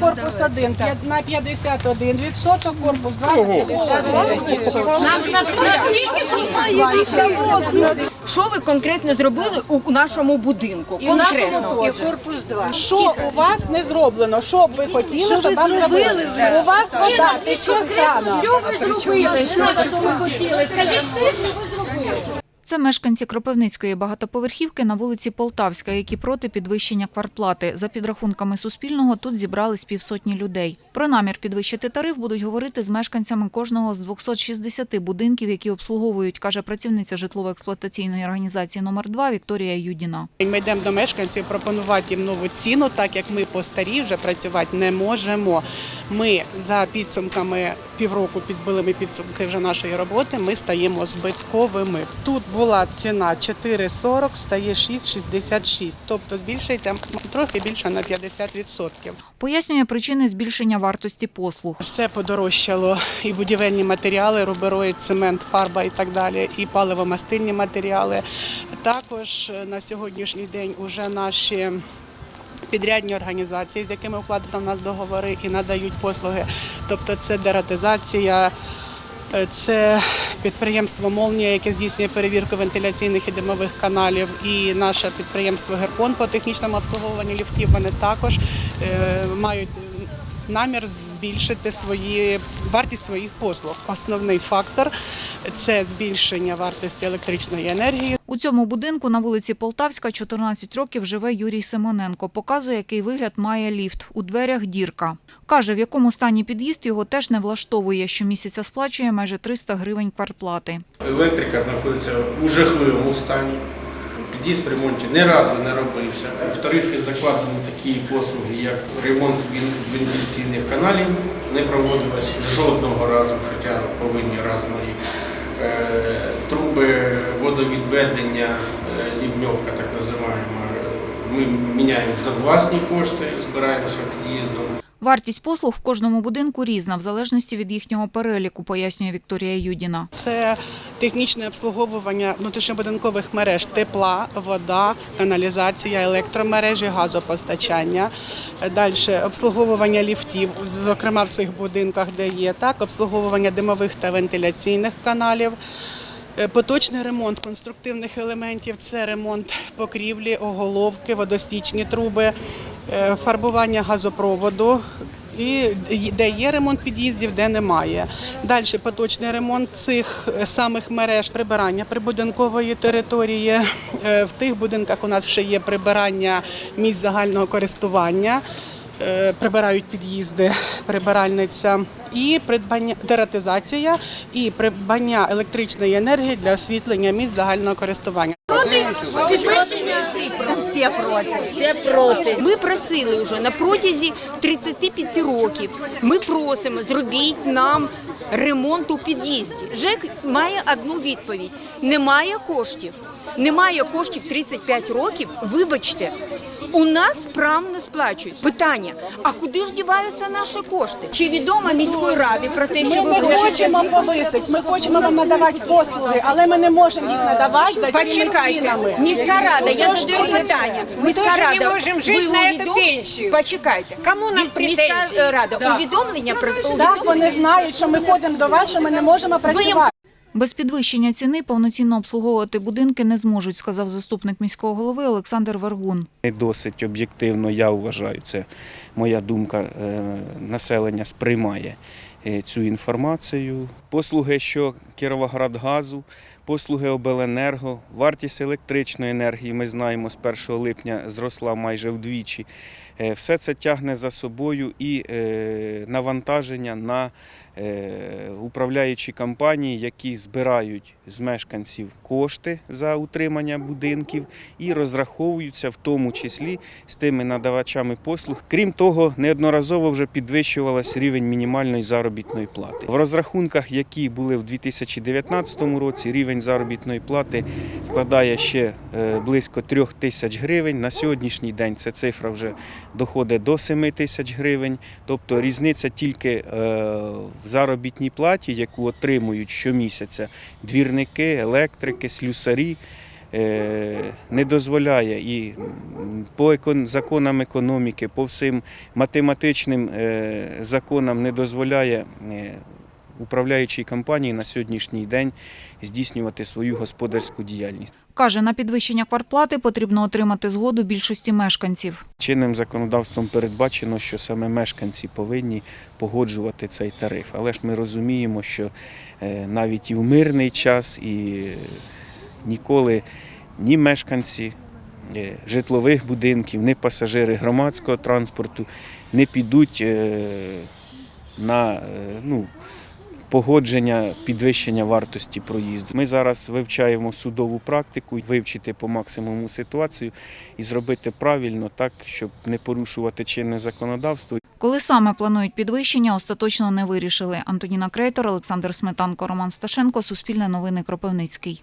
Корпус 1 на 51 відсоток, корпус 2 на 59 відсоток. Що ви конкретно зробили у нашому будинку? Конкретно. І корпус 2. Що у вас не зроблено? Що б ви хотіли, щоб вам зробили? У вас вода тече з крана. Що ви зробили? Що ви хотіли? Скажіть те, що ви зробили. Це мешканці Кропивницької багатоповерхівки на вулиці Полтавська, які проти підвищення квартплати. За підрахунками Суспільного, тут зібрались півсотні людей. Про намір підвищити тариф будуть говорити з мешканцями кожного з 260 будинків, які обслуговують, каже працівниця житлово-експлуатаційної організації номер 2 Вікторія Юдіна. Ми йдемо до мешканців пропонувати їм нову ціну, так як ми по старій вже працювати не можемо. Ми за підсумками півроку підбили ми підсумки вже нашої роботи. Ми стаємо збитковими. Тут була ціна 4,40, стає 6,66, тобто збільшується трохи більше на 50%. Пояснює причини збільшення вартості послуг. Все подорожчало, і будівельні матеріали, рубероїд, цемент, фарба і так далі, і паливомастильні матеріали. Також на сьогоднішній день уже наші підрядні організації, з якими укладено в нас договори і надають послуги. Тобто це дератизація, е, це підприємство Молнія, яке здійснює перевірку вентиляційних і димових каналів, і наше підприємство Геркон по технічному обслуговуванню ліфтів. Вони також е, мають намір збільшити свої вартість своїх послуг. Основний фактор це збільшення вартості електричної енергії. У цьому будинку на вулиці Полтавська 14 років живе Юрій Симоненко. Показує, який вигляд має ліфт. У дверях дірка. Каже, в якому стані під'їзд його теж не влаштовує. Щомісяця сплачує майже 300 гривень квартплати. Електрика знаходиться у жахливому стані. В ремонті ні разу не робився. В тарифі закладені такі послуги, як ремонт вентиляційних каналів, не проводилось жодного разу, хоча повинні раз на рік. Е, Труби водовідведення, е, лівньовка так називаємо, ми міняємо за власні кошти, збираємося під'їздом. Вартість послуг в кожному будинку різна, в залежності від їхнього переліку, пояснює Вікторія Юдіна. Це технічне обслуговування внутрішньобудинкових мереж тепла, вода, каналізація, електромережі, газопостачання. Далі обслуговування ліфтів, зокрема в цих будинках, де є так, обслуговування димових та вентиляційних каналів. Е, Поточний ремонт конструктивних елементів це ремонт покрівлі, оголовки, водостічні труби, фарбування газопроводу. І де є ремонт під'їздів, де немає. Далі поточний ремонт цих е, самих мереж прибирання прибудинкової території. Е, В тих будинках у нас ще є прибирання місць загального користування. Е, Прибирають під'їзди, прибиральниця і придбання дератизація і придбання електричної енергії для освітлення місць загального користування. Всі проти. Всі проти. Ми просили вже на протязі 35 років. Ми просимо, зробіть нам ремонт у під'їзді. ЖЕК має одну відповідь: немає коштів. Немає коштів 35 років. Вибачте, у нас справно сплачують. Питання: а куди ж діваються наші кошти? Чи відомо міської ради про те, що Ми ви не гроші хочемо повисити, ми хочемо вам надавати послуги, але ми не можемо їх надавати за цими Почекайте, цінами. міська рада, я задаю питання. Міська не рада, можем жить ви на увідом-. Почекайте. Кому нам Мі- Міська претензії? рада, увідомлення про Так, вони знають, що ми ходимо до вас, що ми не можемо працювати. Без підвищення ціни повноцінно обслуговувати будинки не зможуть, сказав заступник міського голови Олександр Вергун. Не досить об'єктивно, я вважаю, це моя думка, е, населення сприймає е, цю інформацію. Послуги, що Кіровоградгазу, послуги обленерго, вартість електричної енергії, ми знаємо, з 1 липня зросла майже вдвічі. Е, Все це тягне за собою і е, навантаження на е, управляючі компанії, які збирають з мешканців кошти за утримання будинків і розраховуються в тому числі з тими надавачами послуг. Крім того, неодноразово вже підвищувалась рівень мінімальної заробітної плати. В розрахунках, які були в 2019 році, рівень заробітної плати складає ще близько 3 тисяч гривень. На сьогоднішній день ця цифра вже доходить до 7 тисяч гривень. Тобто різниця тільки е, в заробітній платі, яку отримують щомісяця двірники, електрики, слюсарі. е, не дозволяє і по законам економіки, по всім математичним е, законам не дозволяє управляючій компанії на сьогоднішній день здійснювати свою господарську діяльність. Каже, на підвищення квартплати потрібно отримати згоду більшості мешканців. Чинним законодавством передбачено, що саме мешканці повинні погоджувати цей тариф. Але ж ми розуміємо, що е, навіть і в мирний час, і е, ніколи ні мешканці е, житлових будинків, ні пасажири громадського транспорту не підуть на ну, погодження підвищення вартості проїзду. Ми зараз вивчаємо судову практику, вивчити по максимуму ситуацію і зробити правильно так, щоб не порушувати чинне законодавство. Коли саме планують підвищення, остаточно не вирішили. Антоніна Крейтор, Олександр Сметанко, Роман Сташенко, Суспільне новини Кропивницький.